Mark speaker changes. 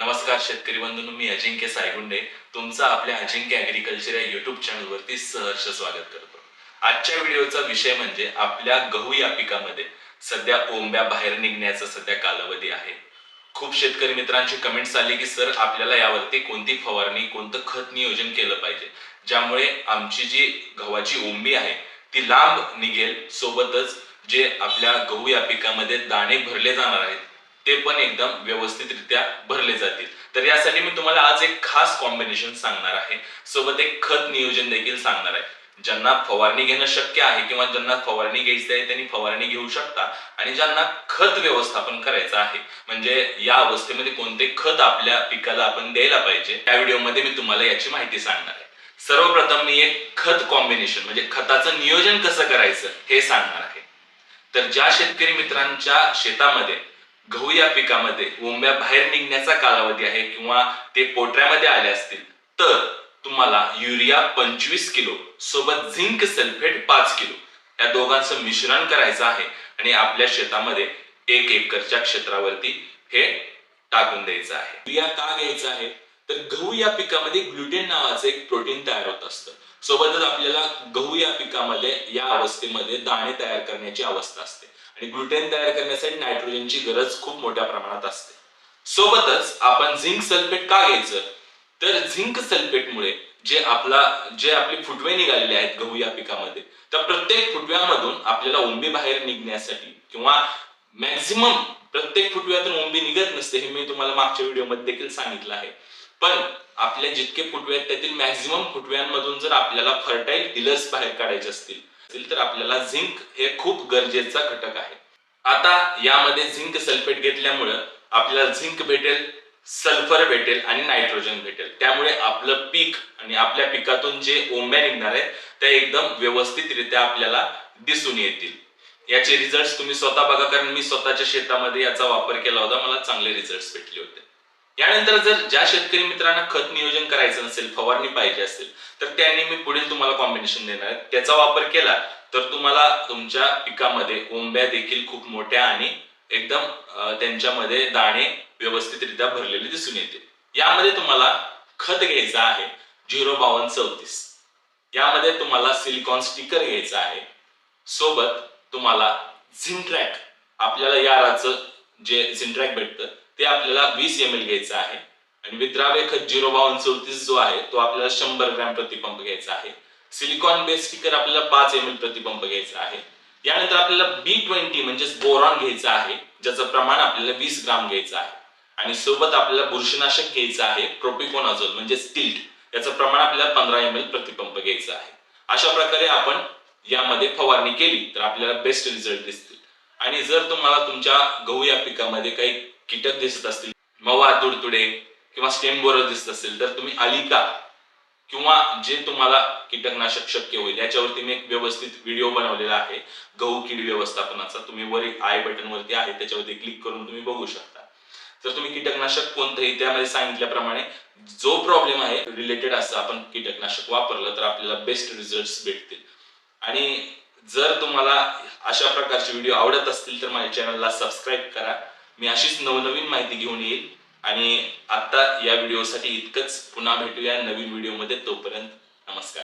Speaker 1: नमस्कार शेतकरी बंधूंनो मी अजिंक्य सायगुंडे. तुमचं आपल्या अजिंक्य ॲग्रिकल्चर या युट्यूब चॅनलवरती सहर्ष स्वागत करतो. आजच्या व्हिडिओचा विषय म्हणजे आपल्या गहू या पिकामध्ये सध्या ओंब्या बाहेर निघण्याचा सध्या कालावधी आहे. खूप शेतकरी मित्रांची कमेंट्स आली की सर आपल्याला यावरती कोणती फवारणी कोणतं खत नियोजन केलं पाहिजे? ज्यामुळे आमची जी गव्हाची ओंबी आहे ती लांब निघेल. सोबतच जे आपल्या गहू या पिकामध्ये दाणे भरले जाणार आहेत ते पण एकदम व्यवस्थितरित्या भरले जातील. तर यासाठी मी तुम्हाला आज एक खास कॉम्बिनेशन सांगणार आहे. सोबत एक खत नियोजन देखील सांगणार आहे. ज्यांना फवारणी घेणं शक्य आहे किंवा ज्यांना फवारणी घ्यायची आहे त्यांनी फवारणी घेऊ शकता. आणि ज्यांना खत व्यवस्थापन करायचं आहे म्हणजे या अवस्थेमध्ये कोणते खत आपल्या पिकाला आपण द्यायला पाहिजे त्या व्हिडिओमध्ये मी तुम्हाला याची माहिती सांगणार आहे. सर्वप्रथम मी एक खत कॉम्बिनेशन म्हणजे खताचं नियोजन कसं करायचं हे सांगणार आहे. तर ज्या शेतकरी मित्रांच्या शेतामध्ये गहू या पिकामध्ये उंब्या बाहेर निघण्याचा कालावधी आहे किंवा ते पोटऱ्यामध्ये आले असतील तर तुम्हाला युरिया पंचवीस किलो सोबत झिंक सल्फेट पाच किलो या दोघांचं मिश्रण करायचं आहे आणि आपल्या शेतामध्ये एक एकरच्या क्षेत्रावरती हे टाकून द्यायचं आहे. युरिया का घ्यायचं आहे? तर गहू या पिकामध्ये ग्लुटेन नावाचं एक प्रोटीन तयार होत असतं. सोबतच आपल्याला गहू या पिकामध्ये या अवस्थेमध्ये दाणे तयार करण्याची अवस्था असते. आणि ग्लुटेन तयार करण्यासाठी नायट्रोजनची गरज खूप मोठ्या प्रमाणात असते. सोबतच आपण झिंक सल्फेट का घ्यायचं? तर झिंक सल्फेटमुळे जे आपला जे आपले फुटवे निघालेले आहेत गहू या पिकामध्ये त्या प्रत्येक फुटव्यामधून आपल्याला उंबी बाहेर निघण्यासाठी किंवा मॅक्झिमम प्रत्येक फुटव्यातून उंबी निघत नसते हे मी तुम्हाला मागच्या व्हिडिओमध्ये देखील सांगितलं आहे. पण आपल्या जितके फुटवे आहेत त्यातील मॅक्झिमम फुटव्यांमधून जर आपल्याला फर्टाईल टिलर्स बाहेर काढायचे असतील तर आपल्याला झिंक हे खूप गरजेचा घटक आहे. आता यामध्ये झिंक सल्फेट घेतल्यामुळं आपल्याला झिंक भेटेल सल्फर भेटेल आणि नायट्रोजन भेटेल. त्यामुळे आपलं पीक आणि आपल्या पिकातून जे ओंब्या निघणार आहेत त्या एकदम व्यवस्थितरित्या आपल्याला दिसून येतील. याचे रिझल्ट तुम्ही स्वतः बघा कारण मी स्वतःच्या शेतामध्ये याचा वापर केला होता मला चांगले रिझल्ट भेटले होते. यानंतर जर ज्या शेतकरी मित्रांना खत नियोजन करायचं नसेल फवारणी पाहिजे असेल तर त्यांनी मी पुढील तुम्हाला कॉम्बिनेशन देणार आहे. त्याचा वापर केला तर तुम्हाला तुमच्या पिकामध्ये ओंब्या देखील खूप मोठ्या आणि एकदम त्यांच्यामध्ये दाणे व्यवस्थितरित्या भरलेले दिसून येते. यामध्ये तुम्हाला खत घ्यायचं आहे झिरो बावन्न चौतीस. यामध्ये तुम्हाला सिलिकॉन स्टिकर घ्यायचा आहे. सोबत तुम्हाला झिंट्रॅक आपल्याला याराचं जे झिंट्रॅक भेटतं ते आपल्याला वीस एम एल घ्यायचं आहे. आणि विद्राव्य खत झिरो बावन चौतीस जो आहे तो आपल्याला शंभर ग्रॅम प्रतिपंप घ्यायचा आहे. सिलिकॉन बेस स्टिकर आपल्याला पाच एम एल प्रतिपंप घ्यायचा आहे. यानंतर आपल्याला बी ट्वेंटी म्हणजेच बोरॉन घ्यायचं आहे ज्याचं प्रमाण आपल्याला वीस ग्राम घ्यायचं आहे. आणि सोबत आपल्याला बुरशीनाशक घ्यायचं आहे प्रोपिकोनाझोल म्हणजे स्टिल्ट याचं प्रमाण आपल्याला पंधरा एम एल प्रतिपंप घ्यायचं आहे. अशा प्रकारे आपण यामध्ये फवारणी केली तर आपल्याला बेस्ट रिझल्ट दिसतील. आणि जर तुम्हाला तुमच्या गहू या पिकामध्ये काही कीटक दिसत असतील मवा तुडतुडे किंवा स्टेम बोरर दिसत असतील तर तुम्ही अलिका किंवा जे तुम्हाला कीटकनाशक शक्य होईल याच्यावरती मी एक व्यवस्थित व्हिडिओ बनवलेला आहे. गहू कीड व्यवस्थापनाचा. तुम्ही वर एक आय बटन वरती आहे त्याच्यावरती क्लिक करून तुम्ही बघू शकता. तर तुम्ही कीटकनाशक कोणतंही त्यामध्ये सांगितल्याप्रमाणे जो प्रॉब्लेम आहे रिलेटेड असं आपण कीटकनाशक वापरलं तर आपल्याला बेस्ट रिझल्ट भेटतील. आणि जर तुम्हाला अशा प्रकारचे व्हिडिओ आवडत असतील तर माझ्या चॅनलला सबस्क्राईब करा. मी अशीच नवनवीन माहिती घेऊन येईल. आणि आता या व्हिडिओसाठी इतकंच. पुन्हा भेटूया नवीन व्हिडिओमध्ये. तोपर्यंत नमस्कार.